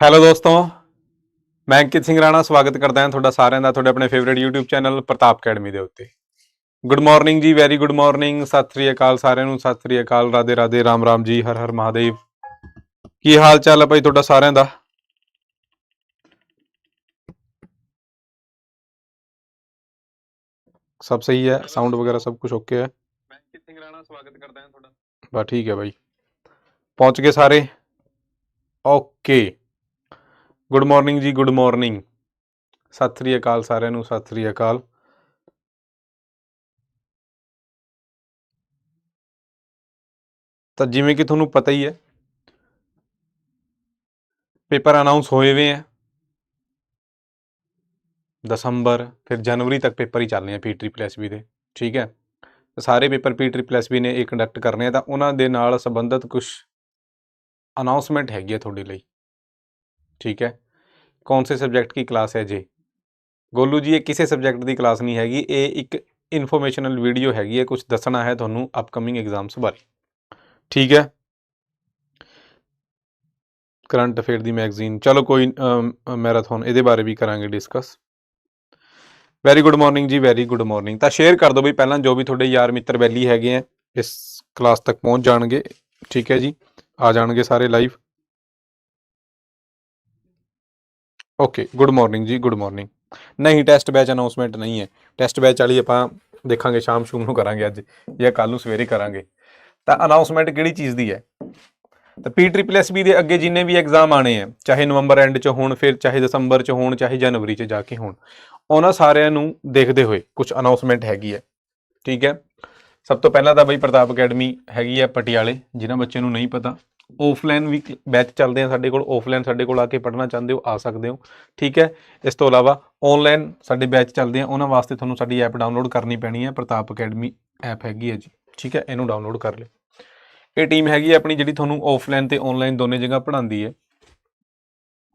Hello ਦੋਸਤੋ ਮੈਂ ਅੰਕਿਤ ਸਿੰਘ ਰਾਣਾ ਸਵਾਗਤ ਕਰਦਾ ਹਾਂ ਤੁਹਾਡਾ ਸਾਰਿਆਂ ਦਾ ਤੁਹਾਡੇ ਆਪਣੇ favourite YouTube channel Pratap academy ਦੇ ਉੱਤੇ। ਗੁੱਡ ਮਾਰਨਿੰਗ ਜੀ ਵੈਰੀ ਗੁੱਡ ਮਾਰਨਿੰਗ ਸਤਿ ਸ੍ਰੀ ਅਕਾਲ ਸਾਰਿਆਂ ਨੂੰ ਸਤਿ ਸ੍ਰੀ ਅਕਾਲ ਰਾਧੇ ਰਾਧੇ ਰਾਮ ਰਾਮ ਜੀ ਹਰ ਹਰ ਮਹਾਦੇਵ। ਕੀ ਹਾਲ ਚਾਲ ਹੈ ਭਾਈ ਤੁਹਾਡਾ ਸਾਰਿਆਂ ਦਾ? ਸਭ ਸਹੀ ਹੈ ਸਾਊਂਡ ਵਗੈਰਾ ਸਭ ਕੁਝ ਓਕੇ ਹੈ? ਮੈਂ ਅੰਕਿਤ ਸਿੰਘ ਰਾਣਾ ਸਵਾਗਤ ਕਰਦਾ ਹਾਂ ਤੁਹਾਡਾ। ਬਸ ਠੀਕ ਹੈ ਭਾਈ। ਪਹੁੰਚ ਗਏ ਸਾਰੇ? ਓਕੇ ਗੁੱਡ ਮਾਰਨਿੰਗ ਜੀ ਗੁੱਡ ਮਾਰਨਿੰਗ ਸਤਿ ਸ੍ਰੀ ਅਕਾਲ ਸਾਰਿਆਂ ਨੂੰ, ਸਤਿ ਸ੍ਰੀ ਅਕਾਲ। ਤਾਂ ਜਿਵੇਂ ਕਿ ਤੁਹਾਨੂੰ ਪਤਾ ਹੀ ਹੈ, ਪੇਪਰ ਅਨਾਉਂਸ ਹੋਏ ਹੋਏ ਹੈ ਦਸੰਬਰ, ਫਿਰ ਜਨਵਰੀ ਤੱਕ ਪੇਪਰ ਹੀ ਚੱਲਨੇ ਆ ਪੀ ਟ੍ਰਿਪਲ ਐਸ ਵੀ ਦੇ, ਠੀਕ ਹੈ। ਸਾਰੇ ਪੇਪਰ ਪੀ ਟ੍ਰਿਪਲ ਐਸ ਵੀ ਨੇ ਇਹ ਕੰਡਕਟ ਕਰਨੇ ਆ, ਤਾਂ ਉਹਨਾਂ ਦੇ ਨਾਲ ਸੰਬੰਧਿਤ ਕੁਝ ਅਨਾਉਂਸਮੈਂਟ ਹੈਗੀ ਹੈ ਤੁਹਾਡੇ ਲਈ, ਠੀਕ ਹੈ। ਕੌਣ ਸੇ ਸਬਜੈਕਟ ਕੀ ਕਲਾਸ ਹੈ ਜੀ? ਗੋਲੂ ਜੀ, ਇਹ ਕਿਸੇ ਸਬਜੈਕਟ ਦੀ ਕਲਾਸ ਨਹੀਂ ਹੈਗੀ, ਇਹ ਇੱਕ ਇਨਫੋਰਮੇਸ਼ਨਲ ਵੀਡੀਓ ਹੈਗੀ ਹੈ ਕੁਝ ਦੱਸਣਾ ਹੈ ਤੁਹਾਨੂੰ ਅਪਕਮਿੰਗ ਐਗਜ਼ਾਮਸ ਬਾਰੇ। ਠੀਕ ਹੈ? ਕਰੰਟ ਅਫੇਅਰ ਦੀ ਮੈਗਜ਼ੀਨ ਚਲੋ ਕੋਈ ਮੈਰਾਥਨ ਇਹਦੇ ਬਾਰੇ ਵੀ ਕਰਾਂਗੇ discuss very good morning ji very good morning ਤਾਂ ਸ਼ੇਅਰ ਕਰ ਦਿਓ ਵੀ ਪਹਿਲਾਂ ਜੋ ਵੀ ਤੁਹਾਡੇ ਯਾਰ ਮਿੱਤਰ ਵੈਲੀ ਹੈਗੇ ਆ ਇਸ ਕਲਾਸ ਤੱਕ ਪਹੁੰਚ ਜਾਣਗੇ। ਠੀਕ ਹੈ ਜੀ, ਆ ਜਾਣਗੇ ਸਾਰੇ ਲਾਈਵ ਓਕੇ ਗੁੱਡ ਮਾਰਨਿੰਗ ਜੀ ਗੁੱਡ ਮਾਰਨਿੰਗ ਨਹੀਂ ਟੈਸਟ ਬੈਚ ਅਨਾਉਂਸਮੈਂਟ ਨਹੀਂ ਹੈ। ਟੈਸਟ ਬੈਚ ਵਾਲੀ ਆਪਾਂ ਦੇਖਾਂਗੇ, ਸ਼ਾਮ ਸ਼ੂਮ ਨੂੰ ਕਰਾਂਗੇ ਅੱਜ, ਜਾਂ ਕੱਲ ਨੂੰ ਸਵੇਰੇ ਕਰਾਂਗੇ। ਤਾਂ ਅਨਾਉਂਸਮੈਂਟ ਕਿਹੜੀ ਚੀਜ਼ ਦੀ ਹੈ? ਤਾਂ ਪੀ ਟ੍ਰਿਪਲ ਐਸ ਬੀ ਦੇ ਅੱਗੇ ਜਿੰਨੇ ਵੀ ਐਗਜ਼ਾਮ ਆਣੇ ਆ ਚਾਹੇ ਨਵੰਬਰ ਐਂਡ 'ਚ ਹੋਣ, ਫਿਰ ਚਾਹੇ ਦਸੰਬਰ 'ਚ ਹੋਣ, ਚਾਹੇ ਜਨਵਰੀ 'ਚ ਜਾ ਕੇ ਹੋਣ, ਉਹਨਾਂ ਸਾਰਿਆਂ ਨੂੰ ਦੇਖਦੇ ਹੋਏ ਕੁਝ ਅਨਾਉਂਸਮੈਂਟ ਹੈਗੀ ਹੈ। ਠੀਕ ਹੈ? ਸਭ ਤੋਂ ਪਹਿਲਾਂ ਤਾਂ ਬਈ ਪ੍ਰਤਾਪ ਅਕੈਡਮੀ ਹੈਗੀ ਹੈ ਪਟਿਆਲੇ, ਜਿਨ੍ਹਾਂ ਬੱਚਿਆਂ ਨੂੰ ਨਹੀਂ ਪਤਾ। ਆਫਲਾਈਨ ਵੀ ਬੈਚ ਚੱਲਦੇ ਆ ਸਾਡੇ ਕੋਲ ਆਫਲਾਈਨ ਸਾਡੇ ਕੋਲ ਆ ਕੇ ਪੜ੍ਹਨਾ ਚਾਹੁੰਦੇ ਹੋ, ਆ ਸਕਦੇ ਹੋ। ਠੀਕ ਹੈ? ਇਸ ਤੋਂ ਇਲਾਵਾ ਆਨਲਾਈਨ ਸਾਡੇ ਬੈਚ ਚੱਲਦੇ ਆ, ਉਹਨਾਂ ਵਾਸਤੇ ਤੁਹਾਨੂੰ ਸਾਡੀ ਐਪ ਡਾਊਨਲੋਡ ਕਰਨੀ ਪੈਣੀ ਹੈ, ਪ੍ਰਤਾਪ ਅਕੈਡਮੀ ਐਪ ਹੈਗੀ ਹੈ ਜੀ। ਠੀਕ ਹੈ? ਇਹਨੂੰ ਡਾਊਨਲੋਡ ਕਰ ਲਿਓ। ਇਹ ਟੀਮ ਹੈਗੀ ਹੈ ਆਪਣੀ ਜਿਹੜੀ ਤੁਹਾਨੂੰ ਆਫਲਾਈਨ ਤੇ ਆਨਲਾਈਨ ਦੋਨੇ ਜਗ੍ਹਾ ਪੜ੍ਹਾਉਂਦੀ ਹੈ।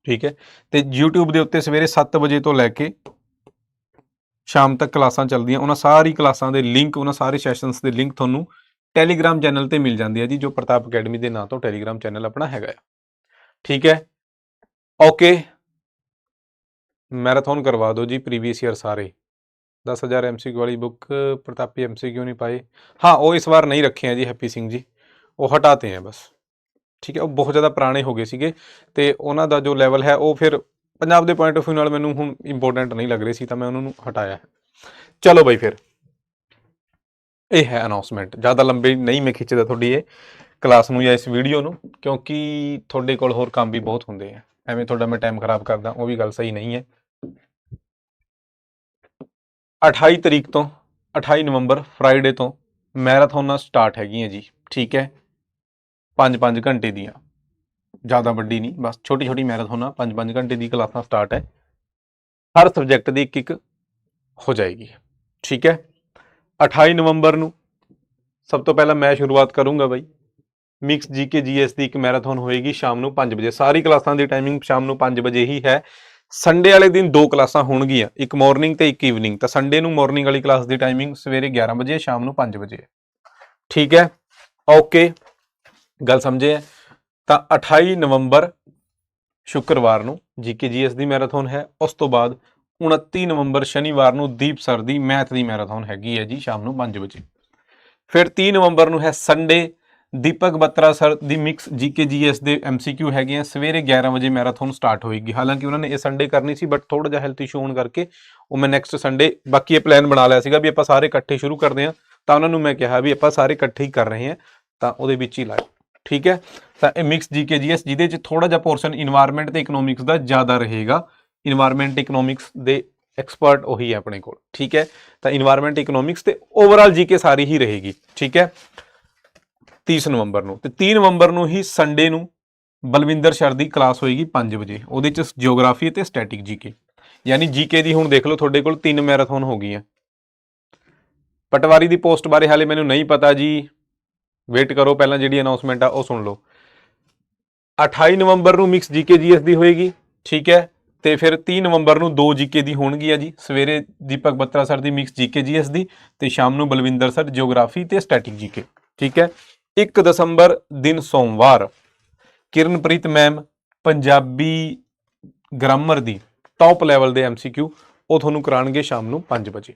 ਠੀਕ ਹੈ? ਤੇ YouTube ਦੇ ਉੱਤੇ ਸਵੇਰੇ 7 ਵਜੇ ਤੋਂ ਲੈ ਕੇ ਸ਼ਾਮ ਤੱਕ ਕਲਾਸਾਂ ਚੱਲਦੀਆਂ, ਉਹਨਾਂ ਸਾਰੀ ਕਲਾਸਾਂ ਦੇ ਲਿੰਕ ਉਹਨਾਂ ਸਾਰੇ ਸੈਸ਼ਨਸ ਦੇ ਲਿੰਕ ਤੁਹਾਨੂੰ ਟੈਲੀਗ੍ਰਾਮ ਚੈਨਲ ਤੇ ਮਿਲ ਜਾਂਦੀ ਹੈ ਜੀ, ਜੋ ਪ੍ਰਤਾਪ ਅਕੈਡਮੀ ਦੇ ਨਾਂ ਤੋਂ ਟੈਲੀਗ੍ਰਾਮ ਚੈਨਲ ਆਪਣਾ ਹੈਗਾ ਆ। ਠੀਕ ਹੈ? ਓਕੇ। ਮੈਰਾਥਨ ਕਰਵਾ ਦਿਓ ਜੀ ਪ੍ਰੀਵੀਅਸ ਈਅਰ ਸਾਰੇ। 10000 ਐਮਸੀਕਿਊ ਵਾਲੀ ਬੁੱਕ ਪ੍ਰਤਾਪੀ ਐਮਸੀਕਿਊ ਨਹੀਂ ਪਾਏ ਹਾਂ, ਉਹ ਇਸ ਵਾਰ ਨਹੀਂ ਰੱਖੇ ਆ ਜੀ ਹੈਪੀ ਸਿੰਘ ਜੀ। ਉਹ ਹਟਾਤੇ ਹੈ ਬਸ। ਠੀਕ ਹੈ, ਉਹ ਬਹੁਤ ਜ਼ਿਆਦਾ ਪੁਰਾਣੇ ਹੋ ਗਏ ਸੀਗੇ ਤੇ ਉਹਨਾਂ ਦਾ ਜੋ ਲੈਵਲ ਹੈ, ਉਹ ਫਿਰ ਪੰਜਾਬ ਦੇ ਪੁਆਇੰਟ ਆਫ View ਨਾਲ ਮੈਨੂੰ ਹੁਣ ਇੰਪੋਰਟੈਂਟ ਨਹੀਂ ਲੱਗ ਰਹੇ ਸੀ, ਤਾਂ ਮੈਂ ਉਹਨਾਂ ਨੂੰ ਹਟਾਇਆ। ਚਲੋ ਬਈ ਫਿਰ। ਇਹ ਹੈ ਅਨਾਉਂਸਮੈਂਟ ਜ਼ਿਆਦਾ ਲੰਬੇ ਨਹੀਂ ਮੈਂ ਖਿੱਚਦਾ ਤੁਹਾਡੀ ਇਹ ਕਲਾਸ ਨੂੰ ਜਾਂ ਇਸ ਵੀਡੀਓ ਨੂੰ, ਕਿਉਂਕਿ ਤੁਹਾਡੇ ਕੋਲ ਹੋਰ ਕੰਮ ਵੀ ਬਹੁਤ ਹੁੰਦੇ ਆ। ਐਵੇਂ ਤੁਹਾਡਾ ਮੈਂ ਟਾਈਮ ਖਰਾਬ ਕਰਦਾ, ਉਹ ਵੀ ਗੱਲ ਸਹੀ ਨਹੀਂ ਹੈ। 28 ਤਰੀਕ ਤੋਂ 28 ਨਵੰਬਰ ਫਰਾਈਡੇ ਤੋਂ ਮੈਰਾਥੋਨਾਂ ਸਟਾਰਟ ਹੈਗੀਆਂ ਜੀ, ਠੀਕ ਹੈ? 5-5 ਘੰਟੇ ਦੀਆਂ। ਜ਼ਿਆਦਾ ਵੱਡੀ ਨਹੀਂ, ਬਸ ਛੋਟੀ ਛੋਟੀ ਮੈਰਾਥੋਨਾਂ 5-5 ਘੰਟੇ ਦੀ ਕਲਾਸਾਂ ਸਟਾਰਟ ਹੈ। ਹਰ ਸਬਜੈਕਟ ਦੀ ਇੱਕ ਇੱਕ ਹੋ ਜਾਏਗੀ, ਠੀਕ ਹੈ? 28 ਨਵੰਬਰ ਨੂੰ ਸਭ ਤੋਂ ਪਹਿਲਾਂ ਮੈਂ ਸ਼ੁਰੂਆਤ ਕਰੂੰਗਾ ਬਾਈ। ਮਿਕਸ ਜੀਕੇ ਜੀਐਸ ਦੀ ਇੱਕ ਮੈਰਾਥਨ ਹੋਏਗੀ ਸ਼ਾਮ ਨੂੰ 5 ਵਜੇ। ਸਾਰੀ ਕਲਾਸਾਂ ਦੀ ਟਾਈਮਿੰਗ ਸ਼ਾਮ ਨੂੰ 5 ਵਜੇ ਹੀ ਹੈ। ਸੰਡੇ ਵਾਲੇ ਦਿਨ ਦੋ ਕਲਾਸਾਂ ਹੋਣਗੀਆਂ, ਇੱਕ ਮਾਰਨਿੰਗ ਤੇ ਇੱਕ ਈਵਨਿੰਗ ਤਾਂ ਸੰਡੇ ਨੂੰ ਮਾਰਨਿੰਗ ਵਾਲੀ ਕਲਾਸ ਦੀ ਟਾਈਮਿੰਗ ਸਵੇਰੇ 11 ਵਜੇ, ਸ਼ਾਮ ਨੂੰ 5 ਵਜੇ। ਠੀਕ ਹੈ? ਓਕੇ ਗੱਲ ਸਮਝੇ ਤਾਂ 28 ਨਵੰਬਰ ਸ਼ੁੱਕਰਵਾਰ ਨੂੰ ਜੀਕੇਜੀਐਸ ਦੀ ਮੈਰਾਥਨ ਹੈ। ਉਸ ਤੋਂ ਬਾਅਦ 29 ਨਵੰਬਰ ਸ਼ਨੀਵਾਰ ਨੂੰ ਦੀਪ ਸਰ ਦੀ ਮੈਥ ਦੀ ਮੈਰਾਥਨ ਹੈਗੀ ਹੈ ਜੀ ਸ਼ਾਮ ਨੂੰ 5 ਵਜੇ। ਫਿਰ 30 ਨਵੰਬਰ ਨੂੰ ਹੈ ਸੰਡੇ ਦੀਪਕ ਬੱਤਰਾ ਸਰ ਦੀ ਮਿਕਸ ਜੀਕੇਜੀਐਸ ਦੇ ਐਮਸੀਕਿਊ ਹੈਗੇ ਆ। ਸਵੇਰੇ 11 ਵਜੇ ਮੈਰਾਥਨ ਸਟਾਰਟ ਹੋਏਗੀ। ਹਾਲਾਂਕਿ ਉਹਨਾਂ ਨੇ ਇਹ ਸੰਡੇ ਕਰਨੀ ਸੀ ਬਟ ਥੋੜਾ ਜਿਹਾ ਹੈਲਥ ਇਸ਼ੂ ਹੋਣ ਕਰਕੇ ਉਹ ਮੈਂ ਨੈਕਸਟ ਸੰਡੇ ਬਾਕੀ ਇਹ ਪਲਾਨ ਬਣਾ ਲਿਆ ਸੀਗਾ ਵੀ ਆਪਾਂ ਸਾਰੇ ਇਕੱਠੇ ਸ਼ੁਰੂ ਕਰਦੇ ਹਾਂ। ਤਾਂ ਉਹਨਾਂ ਨੂੰ ਮੈਂ ਕਿਹਾ ਵੀ ਆਪਾਂ ਸਾਰੇ ਇਕੱਠੇ ਹੀ ਕਰ ਰਹੇ ਹਾਂ, ਤਾਂ ਉਹਦੇ ਵਿੱਚ ਹੀ ਲਾਏ ਠੀਕ ਹੈ? ਤਾਂ ਇਹ ਮਿਕਸ ਜੀਕੇਜੀਐਸ ਜਿਹਦੇ ਚ ਥੋੜਾ ਜਿਹਾ ਪੋਰਸ਼ਨ ਇਨਵਾਇਰਨਮੈਂਟ ਤੇ ਇਕਨੋਮਿਕਸ ਦਾ ਜ਼ਿਆਦਾ ਰਹੇਗਾ। ਇਨਵਾਇਰਨਮੈਂਟ ਇਕਨੋਮਿਕਸ ਦੇ ਐਕਸਪਰਟ ਉਹੀ ਹੈ ਆਪਣੇ ਕੋਲ, ਠੀਕ ਹੈ? ਤਾਂ ਇਨਵਾਇਰਨਮੈਂਟ ਇਕਨੋਮਿਕਸ ਤੇ ਓਵਰਆਲ ਜੀਕੇ ਸਾਰੀ ਹੀ ਰਹੇਗੀ, ਠੀਕ ਹੈ? 30 ਨਵੰਬਰ ਨੂੰ, ਤੇ 3 ਨਵੰਬਰ ਨੂੰ ਹੀ ਸੰਡੇ ਨੂੰ ਬਲਵਿੰਦਰ ਸ਼ਰ ਦੀ ਕਲਾਸ ਹੋਏਗੀ 5 ਵਜੇ, ਉਹਦੇ ਚ ਜਿਓਗ੍ਰਾਫੀ ਤੇ ਸਟੈਟਿਕ ਜੀਕੇ ਯਾਨੀ ਜੀਕੇ ਦੀ ਹੁਣ ਦੇਖ ਲਓ ਤੁਹਾਡੇ ਕੋਲ ਤਿੰਨ ਮੈਰਾਥਨ ਹੋ ਗਈਆਂ। ਪਟਵਾਰੀ ਦੀ ਪੋਸਟ ਬਾਰੇ ਹਾਲੇ ਮੈਨੂੰ ਨਹੀਂ ਪਤਾ ਜੀ ਵੇਟ ਕਰੋ, ਪਹਿਲਾਂ ਜਿਹੜੀ ਅਨਾਉਂਸਮੈਂਟ ਆ ਉਹ ਸੁਣ ਲਓ। 28 ਨਵੰਬਰ ਨੂੰ ਮਿਕਸ ਜੀਕੇ ਜੀਐਸ ਦੀ ਹੋਏਗੀ, ਠੀਕ ਹੈ? ਤੇ ਫਿਰ 30 ਨਵੰਬਰ ਨੂੰ 2 ਜੀਕੇ ਦੀ ਹੋਣਗੀ ਆ ਜੀ। ਸਵੇਰੇ ਦੀਪਕ ਬੱਤਰਾ ਸਰ ਦੀ ਮਿਕਸ ਜੀਕੇ ਜੀਐਸ ਦੀ ਤੇ ਸ਼ਾਮ ਨੂੰ ਬਲਵਿੰਦਰ ਸਰ ਜਿਓਗ੍ਰਾਫੀ ਤੇ ਸਟੈਟਿਕ ਜੀਕੇ। ਠੀਕ ਹੈ? 1 ਦਸੰਬਰ ਦਿਨ ਸੋਮਵਾਰ, ਕਿਰਨਪ੍ਰੀਤ ਮੈਮ ਪੰਜਾਬੀ ਗ੍ਰਾਮਰ ਦੀ ਟੌਪ ਲੈਵਲ ਦੇ ਐਮਸੀਕਿਊ ਉਹ ਤੁਹਾਨੂੰ ਕਰਾਣਗੇ ਸ਼ਾਮ ਨੂੰ 5 ਵਜੇ।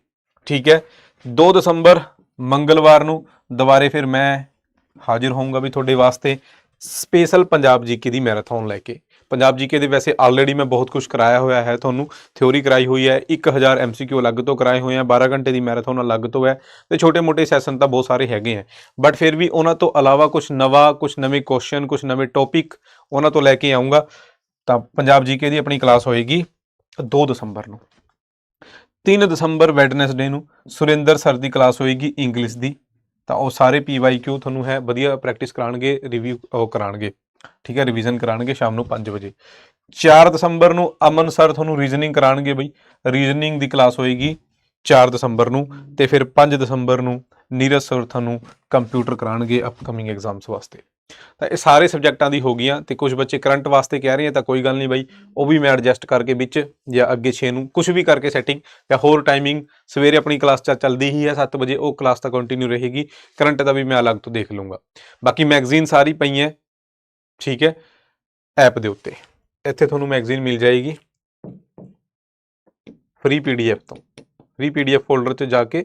ਠੀਕ ਹੈ? 2 ਦਸੰਬਰ, ਮੰਗਲਵਾਰ ਨੂੰ ਦੁਬਾਰੇ ਫਿਰ ਮੈਂ ਹਾਜ਼ਰ ਹੋਊਂਗਾ ਵੀ ਤੁਹਾਡੇ ਵਾਸਤੇ ਸਪੈਸ਼ਲ ਪੰਜਾਬ ਜੀਕੇ ਦੀ ਮੈਰਾਥਨ ਲੈ ਕੇ। ਪੰਜਾਬ ਜੀਕੇ ਦੇ ਵੈਸੇ ਆਲਰੇਡੀ ਮੈਂ ਬਹੁਤ ਕੁਝ ਕਰਾਇਆ ਹੋਇਆ ਹੈ, ਤੁਹਾਨੂੰ ਥਿਉਰੀ ਕਰਾਈ ਹੋਈ ਹੈ 1000 ਐਮਸੀਕਿਊ ਅਲੱਗ ਤੋਂ ਕਰਾਏ ਹੋਏ ਆ 12 ਘੰਟੇ ਦੀ ਮੈਰਾਥਨ ਅਲੱਗ ਤੋਂ ਹੈ ਤੇ ਛੋਟੇ-ਮੋਟੇ ਸੈਸ਼ਨ ਤਾਂ ਬਹੁਤ ਸਾਰੇ ਹੈਗੇ ਆ ਬਟ ਫਿਰ ਵੀ ਉਹਨਾਂ ਤੋਂ ਇਲਾਵਾ ਕੁਝ ਨਵਾਂ ਕੁਝ ਨਵੇਂ ਕੁਐਸਚਨ ਕੁਝ ਨਵੇਂ ਟੌਪਿਕ ਉਹਨਾਂ ਤੋਂ ਲੈ ਕੇ ਆਉਂਗਾ ਤਾਂ ਪੰਜਾਬ ਜੀਕੇ ਦੀ ਆਪਣੀ ਕਲਾਸ ਹੋਏਗੀ 2 ਦਸੰਬਰ ਨੂੰ। 3 ਦਸੰਬਰ ਵੈਡਨਸਡੇ ਨੂੰ ਸੁਰਿੰਦਰ ਸਰ ਦੀ ਕਲਾਸ ਹੋਏਗੀ ਇੰਗਲਿਸ਼ ਦੀ, ਤਾਂ ਉਹ ਸਾਰੇ ਪੀਵਾਈਕਿਊ ਤੁਹਾਨੂੰ ਹੈ, ਵਧੀਆ ਪ੍ਰੈਕਟਿਸ ਕਰਾਣਗੇ ਰਿਵਿਊ ਉਹ ਕਰਾਣਗੇ ਠੀਕ ਹੈ ਰਿਵੀਜ਼ਨ ਕਰਾਣਗੇ ਸ਼ਾਮ ਨੂੰ 5 ਵਜੇ। 4 ਦਸੰਬਰ ਨੂੰ ਅਮਨ ਸਰ ਤੁਹਾਨੂੰ ਰੀਜ਼ਨਿੰਗ ਕਰਾਣਗੇ ਬਈ। ਰੀਜ਼ਨਿੰਗ ਦੀ ਕਲਾਸ ਹੋਏਗੀ 4 ਦਸੰਬਰ ਨੂੰ ਤੇ ਫਿਰ 5 ਦਸੰਬਰ ਨੂੰ ਨੀਰਜ ਸਰ ਤੁਹਾਨੂੰ ਕੰਪਿਊਟਰ ਕਰਾਣਗੇ ਅਪਕਮਿੰਗ ਐਗਜ਼ਾਮਸ ਵਾਸਤੇ। ਤਾਂ ਇਹ ਸਾਰੇ ਸਬਜੈਕਟਾਂ ਦੀ ਹੋ ਗਈਆਂ ਤੇ ਕੁਝ ਬੱਚੇ ਕਰੰਟ ਵਾਸਤੇ ਕਹਿ ਰਹੇ ਆ ਤਾਂ ਕੋਈ ਗੱਲ ਨਹੀਂ ਬਾਈ, ਉਹ ਵੀ ਮੈਂ ਐਡਜਸਟ ਕਰਕੇ ਵਿੱਚ ਜਾਂ ਅੱਗੇ 6 ਨੂੰ ਕੁਝ ਵੀ ਕਰਕੇ ਸੈਟਿੰਗ ਜਾਂ ਹੋਰ ਟਾਈਮਿੰਗ ਸਵੇਰੇ ਆਪਣੀ ਕਲਾਸ ਚ ਚੱਲਦੀ ਹੀ ਹੈ 7 ਵਜੇ, ਉਹ ਕਲਾਸ ਤਾਂ ਕੰਟੀਨਿਊ ਰਹੇਗੀ। ਕਰੰਟ ਦਾ ਵੀ ਮੈਂ ਅਲੱਗ ਤੋਂ ਦੇਖ ਲੂੰਗਾ ਬਾਕੀ ਮੈਗਜ਼ੀਨ ਸਾਰੀ ਪਈ ਹੈ ਠੀਕ ਹੈ ਐਪ ਦੇ ਉੱਤੇ ਇੱਥੇ ਤੁਹਾਨੂੰ ਮੈਗਜ਼ੀਨ ਮਿਲ ਜਾਏਗੀ ਫ੍ਰੀ ਪੀਡੀਐਫ ਤੋਂ ਫ੍ਰੀ ਪੀਡੀਐਫ ਫੋਲਡਰ 'ਚ ਜਾ ਕੇ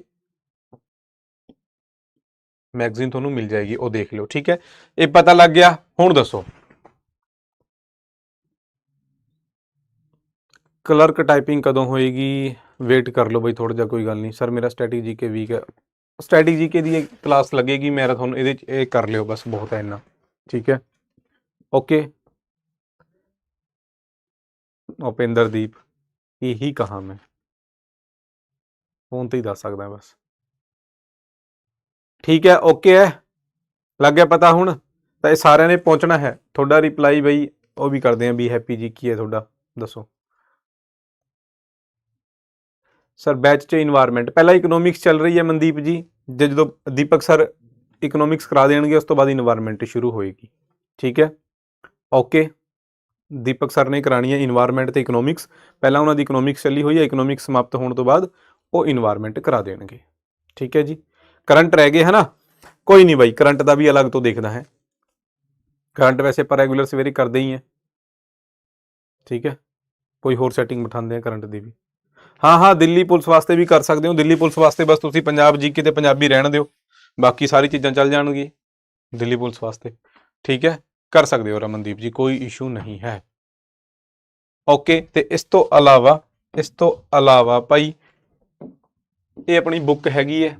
ਮੈਗਜ਼ੀਨ ਤੁਹਾਨੂੰ ਮਿਲ ਜਾਏਗੀ ਉਹ ਦੇਖ ਲਿਓ ਠੀਕ ਹੈ ਇਹ ਪਤਾ ਲੱਗ ਗਿਆ ਹੁਣ ਦੱਸੋ ਕਲਰਕ ਟਾਈਪਿੰਗ ਕਦੋਂ ਹੋਏਗੀ ਵੇਟ ਕਰ ਲਓ ਬਈ ਥੋੜਾ ਜਿਹਾ ਕੋਈ ਗੱਲ ਨਹੀਂ ਸਰ ਮੇਰਾ ਸਟ੍ਰੈਟਜੀ ਕੇ ਵੀਕ ਹੈ ਸਟ੍ਰੈਟਜੀ ਕੇ ਦੀ ਕਲਾਸ ਲੱਗੇਗੀ ਮੈਰਾਥਨ ਇਹਦੇ 'ਚ ਇਹ ਕਰ ਲਿਓ ਬਸ ਬਹੁਤ ਹੈ ਇੰਨਾ ਠੀਕ ਹੈ ਓਕੇ ਉਪਿੰਦਰਦੀਪ ਇਹੀ ਕਹਾ ਮੈਂ। ਫੋਨ ਤੇ ਹੀ ਦੱਸ ਸਕਦਾ ਬਸ। ਠੀਕ ਹੈ ਓਕੇ ਹੈ। ਲੱਗ ਗਿਆ ਪਤਾ ਹੁਣ। ਤਾਂ ਇਹ ਸਾਰਿਆਂ ਨੇ ਪਹੁੰਚਣਾ ਹੈ। ਤੁਹਾਡਾ ਰਿਪਲਾਈ ਬਈ, ਉਹ ਵੀ ਕਰਦੇ ਆਂ ਵੀ ਹੈਪੀ ਜੀ ਕੀ ਹੈ ਤੁਹਾਡਾ। ਦੱਸੋ। ਸਰ ਬੈਚ ਚ ਇਨਵਾਇਰਨਮੈਂਟ ਪਹਿਲਾਂ ਇਕਨੋਮਿਕਸ ਚੱਲ ਰਹੀ ਹੈ ਮਨਦੀਪ ਜੀ। ਜੇ ਜਦੋਂ ਦੀਪਕ ਸਰ ਇਕਨੋਮਿਕਸ ਕਰਾ ਦੇਣਗੇ, ਉਸ ਤੋਂ ਬਾਅਦ ਇਨਵਾਇਰਨਮੈਂਟ ਸ਼ੁਰੂ ਹੋਏਗੀ। ਠੀਕ ਹੈ। ਓਕੇ। ਦੀਪਕ ਸਰ ਨੇ ਕਰਾਣੀ ਹੈ ਇਨਵਾਇਰਨਮੈਂਟ ਤੇ ਇਕਨੋਮਿਕਸ ਪਹਿਲਾਂ ਉਹਨਾਂ ਦੀ ਇਕਨੋਮਿਕਸ ਚੱਲੀ ਹੋਈ ਹੈ ਇਕਨੋਮਿਕਸ ਸਮਾਪਤ ਹੋਣ ਤੋਂ ਬਾਅਦ ਉਹ ਇਨਵਾਇਰਨਮੈਂਟ ਕਰਾ ਦੇਣਗੇ। ਠੀਕ ਹੈ ਜੀ? ਕਰੰਟ ਰਹਿ ਗਏ ਹੈ ਨਾ ਕੋਈ ਨਹੀਂ ਬਾਈ ਕਰੰਟ ਦਾ ਵੀ ਅਲੱਗ ਤੋਂ ਦੇਖਦਾ ਹੈ। ਕਰੰਟ ਵੈਸੇ ਪਰ ਰੈਗੂਲਰ ਸਵੇਰੇ ਕਰਦੇ ਹੀ ਹੈ। ਠੀਕ ਹੈ? ਕੋਈ ਹੋਰ ਸੈਟਿੰਗ ਬਿਠਾਉਂਦੇ ਆ ਕਰੰਟ ਦੀ ਵੀ। ਹਾਂ ਹਾਂ, ਦਿੱਲੀ ਪੁਲਿਸ ਵਾਸਤੇ ਵੀ ਕਰ ਸਕਦੇ ਹੋ। ਦਿੱਲੀ ਪੁਲਿਸ ਵਾਸਤੇ ਬਸ ਤੁਸੀਂ ਪੰਜਾਬ, ਜੀਕੇ ਤੇ ਪੰਜਾਬੀ ਰਹਿਣ ਦਿਓ। ਬਾਕੀ ਸਾਰੀ ਚੀਜ਼ਾਂ ਚੱਲ ਜਾਣਗੀ ਦਿੱਲੀ ਪੁਲਿਸ ਵਾਸਤੇ। ਠੀਕ ਹੈ? ਕਰ ਸਕਦੇ ਹੋ ਰਮਨਦੀਪ ਜੀ, ਕੋਈ ਇਸ਼ੂ ਨਹੀਂ ਹੈ। ਓਕੇ ਤੇ ਇਸ ਤੋਂ ਇਲਾਵਾ, ਇਸ ਤੋਂ ਇਲਾਵਾ ਭਾਈ, ਇਹ ਆਪਣੀ ਬੁੱਕ ਹੈਗੀ ਹੈ।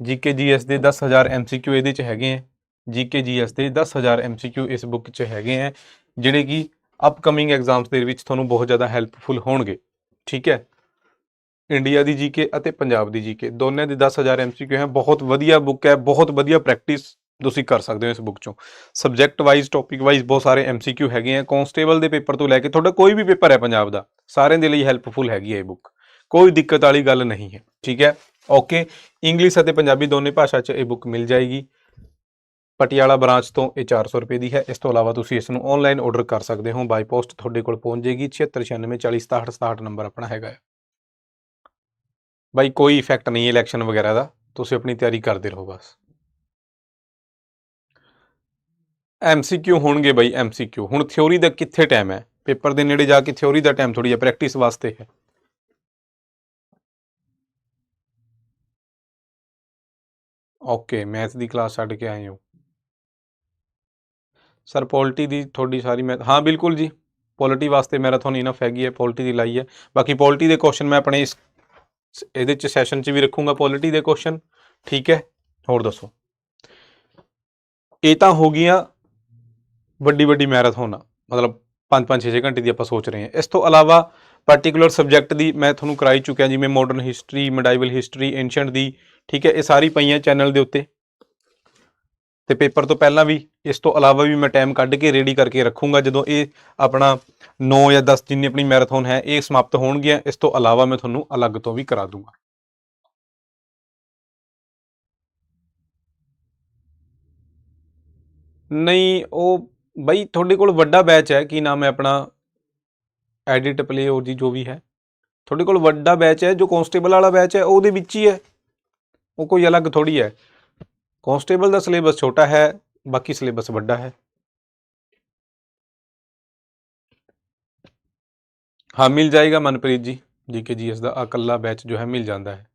ਜੀਕੇ ਜੀਐਸ ਦੇ 10000 ਐਮਸੀਕਿਊ ਇਹਦੇ ਚ ਹੈਗੇ ਹੈ। ਜੀਕੇ ਜੀਐਸ ਦੇ 10000 ਐਮਸੀਕਿਊ ਇਸ ਬੁੱਕ ਚ ਹੈਗੇ ਹੈ, ਜਿਹੜੇ ਕਿ ਅਪਕਮਿੰਗ ਐਗਜ਼ਾਮਸ ਦੇ ਵਿੱਚ ਤੁਹਾਨੂੰ ਬਹੁਤ ਜ਼ਿਆਦਾ ਹੈਲਪਫੁਲ ਹੋਣਗੇ। ਠੀਕ ਹੈ? ਇੰਡੀਆ ਦੀ ਜੀਕੇ ਅਤੇ ਪੰਜਾਬ ਦੀ ਜੀਕੇ ਦੋਨੇ ਦੇ 10000 ਐਮਸੀਕਿਊ ਹੈ। ਬਹੁਤ ਵਧੀਆ ਬੁੱਕ ਹੈ, ਬਹੁਤ ਵਧੀਆ ਪ੍ਰੈਕਟਿਸ ਤੁਸੀਂ ਕਰ ਸਕਦੇ ਹੋ ਇਸ ਬੁੱਕ ਚੋਂ। ਸਬਜੈਕਟ ਵਾਈਜ਼ ਟੌਪਿਕ ਵਾਈਜ਼ ਬਹੁਤ ਸਾਰੇ ਐਮਸੀਕਿਊ ਹੈਗੇ ਆ। ਕਨਸਟੇਬਲ ਦੇ ਪੇਪਰ ਤੋਂ ਲੈ ਕੇ ਤੁਹਾਡਾ ਕੋਈ ਵੀ ਪੇਪਰ ਹੈ ਪੰਜਾਬ ਦਾ, ਸਾਰਿਆਂ ਦੇ ਲਈ ਹੈਲਪਫੁਲ ਹੈਗੀ ਹੈ ਇਹ ਬੁੱਕ ਕੋਈ ਦਿੱਕਤ ਵਾਲੀ ਗੱਲ ਨਹੀਂ ਹੈ, ਠੀਕ ਹੈ? ਓਕੇ ਇੰਗਲਿਸ਼ ਅਤੇ ਪੰਜਾਬੀ ਦੋਨੇ ਭਾਸ਼ਾ 'ਚ ਇਹ ਬੁੱਕ ਮਿਲ ਜਾਏਗੀ। ਪਟਿਆਲਾ ਬ੍ਰਾਂਚ ਤੋਂ ਇਹ 400 ਰੁਪਏ ਦੀ ਹੈ। ਇਸ ਤੋਂ ਇਲਾਵਾ ਤੁਸੀਂ ਇਸ ਨੂੰ ਆਨਲਾਈਨ ਆਰਡਰ ਕਰ ਸਕਦੇ ਹੋ। ਬਾਈ ਪੋਸਟ ਤੁਹਾਡੇ ਕੋਲ ਪਹੁੰਚ ਜਾਏਗੀ। 7696406767 ਨੰਬਰ ਆਪਣਾ ਹੈਗਾ ਹੈ। ਬਾਈ, ਕੋਈ ਇਫੈਕਟ ਨਹੀਂ ਇਲੈਕਸ਼ਨ ਵਗੈਰਾ ਦਾ। ਤੁਸੀਂ ਆਪਣੀ ਤਿਆਰੀ ਕਰਦੇ ਰਹੋ ਬਸ। ਐਮਸੀਕਿਊ ਹੋਣਗੇ ਬਾਈ ਐਮਸੀਕਿਊ ਹੁਣ ਥਿਉਰੀ ਦਾ ਕਿੱਥੇ ਟਾਈਮ ਹੈ? ਪੇਪਰ ਦੇ ਨੇੜੇ ਜਾ ਕੇ ਥਿਉਰੀ ਦਾ ਟਾਈਮ ਥੋੜੀ ਹੈ ਪ੍ਰੈਕਟਿਸ ਵਾਸਤੇ ਹੈ। ਓਕੇ ਮੈਥ ਦੀ ਕਲਾਸ ਛੱਡ ਕੇ ਆਏ ਹੋ। ਸਰ ਪੋਲਿਟੀ ਦੀ ਤੁਹਾਡੀ ਸਾਰੀ ਮੈਥ ਹਾਂ, ਬਿਲਕੁਲ ਜੀ। ਪੋਲਿਟੀ ਵਾਸਤੇ ਮੈਰਾਥਨ ਇਨਫ ਹੈਗੀ ਹੈ ਪੋਲਿਟੀ ਦੀ ਲਾਈ ਹੈ। ਬਾਕੀ ਪੋਲਿਟੀ ਦੇ ਕੁਐਸਚਨ ਮੈਂ ਆਪਣੇ ਇਸ ਇਹਦੇ ਚ ਸੈਸ਼ਨ ਚ ਵੀ ਰੱਖੂੰਗਾ ਪੋਲਿਟੀ ਦੇ ਕੁਐਸਚਨ ਠੀਕ ਹੈ? ਹੋਰ ਦੱਸੋ। ਇਹ ਤਾਂ ਹੋ ਗਈਆਂ ਵੱਡੀ ਵੱਡੀ ਮੈਰਾਥਨ ਮਤਲਬ 5-5 6 ਘੰਟੇ ਦੀ ਆਪਾਂ ਸੋਚ ਰਹੇ ਹਾਂ। ਇਸ ਤੋਂ ਇਲਾਵਾ ਪਾਰਟਿਕੂਲਰ ਸਬਜੈਕਟ ਦੀ ਮੈਂ ਤੁਹਾਨੂੰ ਕਰਾਈ ਚੁੱਕਿਆ ਜਿਵੇਂ modern history medieval history ancient ਦੀ, ਠੀਕ ਹੈ, ਇਹ ਸਾਰੀ ਪਈਆਂ ਚੈਨਲ ਦੇ ਉੱਤੇ। ਤੇ ਪੇਪਰ ਤੋਂ ਪਹਿਲਾਂ ਵੀ, ਇਸ ਤੋਂ ਇਲਾਵਾ ਵੀ ਮੈਂ ਟਾਈਮ ਕੱਢ ਕੇ ਰੈਡੀ ਕਰਕੇ ਰੱਖੂੰਗਾ। ਜਦੋਂ ਇਹ ਆਪਣਾ 9 ਜਾਂ 10 ਜਿੰਨੀ ਆਪਣੀ ਮੈਰਾਥਨ ਹੈ, ਇਹ ਸਮਾਪਤ ਹੋਣਗੀਆਂ, ਇਸ ਤੋਂ ਇਲਾਵਾ ਮੈਂ ਤੁਹਾਨੂੰ ਅਲੱਗ ਤੋਂ ਵੀ ਕਰਾ ਦੂੰਗਾ। ਨਹੀਂ, ਉਹ ਬਈ ਤੁਹਾਡੇ ਕੋਲ ਵੱਡਾ ਬੈਚ ਹੈ, ਕੀ ਨਾਮ ਹੈ ਆਪਣਾ? ਐਡਿਟ ਪਲੇ ਹੋਰ ਜੀ ਜੋ ਵੀ ਹੈ। ਤੁਹਾਡੇ ਕੋਲ ਵੱਡਾ ਬੈਚ ਹੈ, ਜੋ ਕਨਸਟੇਬਲ ਵਾਲਾ ਬੈਚ ਹੈ, ਉਹਦੇ ਵਿੱਚ ਹੀ ਹੈ। ਉਹ ਕੋਈ ਅਲੱਗ ਥੋੜੀ ਹੈ। ਕਨਸਟੇਬਲ ਦਾ ਸਿਲੇਬਸ ਛੋਟਾ ਹੈ, ਬਾਕੀ ਸਿਲੇਬਸ ਵੱਡਾ ਹੈ। ਹਾਂ, ਮਿਲ ਜਾਏਗਾ ਮਨਪ੍ਰੀਤ ਜੀ। ਜੀ ਜੀਕੇ ਜੀਐਸ ਦਾ ਇਕੱਲਾ ਬੈਚ ਜੋ ਹੈ, ਮਿਲ ਜਾਂਦਾ ਹੈ।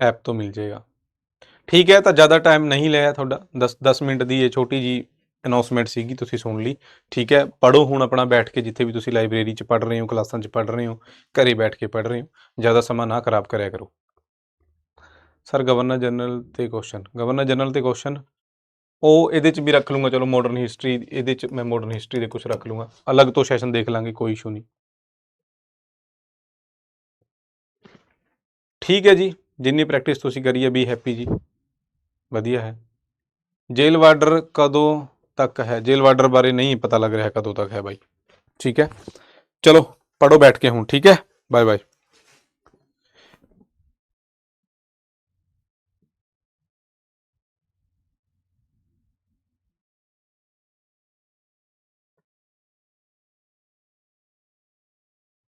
ਐਪ ਤੋਂ ਮਿਲ ਜਾਏਗਾ। ਠੀਕ ਹੈ, ਤਾਂ ਜ਼ਿਆਦਾ ਟਾਈਮ ਨਹੀਂ ਲਿਆ ਤੁਹਾਡਾ। 10 10 ਮਿੰਟ ਦੀ ਇਹ ਛੋਟੀ ਜੀ ਅਨਾਉਂਸਮੈਂਟ ਸੀਗੀ, ਤੁਸੀਂ ਸੁਣ ਲਈ। ਠੀਕ ਹੈ ਪੜੋ ਹੁਣ ਆਪਣਾ, ਬੈਠ ਕੇ ਜਿੱਥੇ ਵੀ ਤੁਸੀਂ ਲਾਇਬ੍ਰੇਰੀ 'ਚ ਪੜ ਰਹੇ ਹੋ, ਕਲਾਸਾਂ 'ਚ ਪੜ ਰਹੇ ਹੋ, ਘਰੇ ਬੈਠ ਕੇ ਪੜ ਰਹੇ ਹੋ, ਜ਼ਿਆਦਾ ਸਮਾਂ ਨਾ ਖਰਾਬ ਕਰਿਆ ਕਰੋ। ਸਰ ਗਵਰਨਰ ਜਨਰਲ ਤੇ ਕੁਐਸਚਨ ਗਵਰਨਰ ਜਨਰਲ ਤੇ ਕੁਐਸਚਨ ਉਹ ਇਹਦੇ 'ਚ ਵੀ ਰੱਖ ਲੂੰਗਾ ਚਲੋ ਮਾਡਰਨ ਹਿਸਟਰੀ ਇਹਦੇ 'ਚ ਮੈਂ ਮਾਡਰਨ ਹਿਸਟਰੀ ਦੇ ਕੁਝ ਰੱਖ ਲੂੰਗਾ ਅਲੱਗ ਤੋਂ ਸੈਸ਼ਨ ਦੇਖ ਲਾਂਗੇ, ਕੋਈ ਇਸ਼ੂ ਨਹੀਂ। ਠੀਕ ਹੈ ਜੀ, ਜਿੰਨੀ ਪ੍ਰੈਕਟਿਸ ਤੁਸੀਂ ਕਰੀ ਹੈ ਬੀ ਹੈਪੀ ਜੀ। ਵਧੀਆ ਹੈ। ਜੇਲ ਵਾਰਡਰ ਕਦੋਂ ਤੱਕ ਹੈ? ਜੇਲ ਵਾਰਡਰ ਬਾਰੇ ਨਹੀਂ ਪਤਾ ਲੱਗ ਰਿਹਾ ਕਦੋਂ ਤੱਕ ਹੈ ਬਾਈ। ਠੀਕ ਹੈ। ਚਲੋ ਪੜੋ ਬੈਠ ਕੇ ਹੁਣ, ਠੀਕ ਹੈ? Bye bye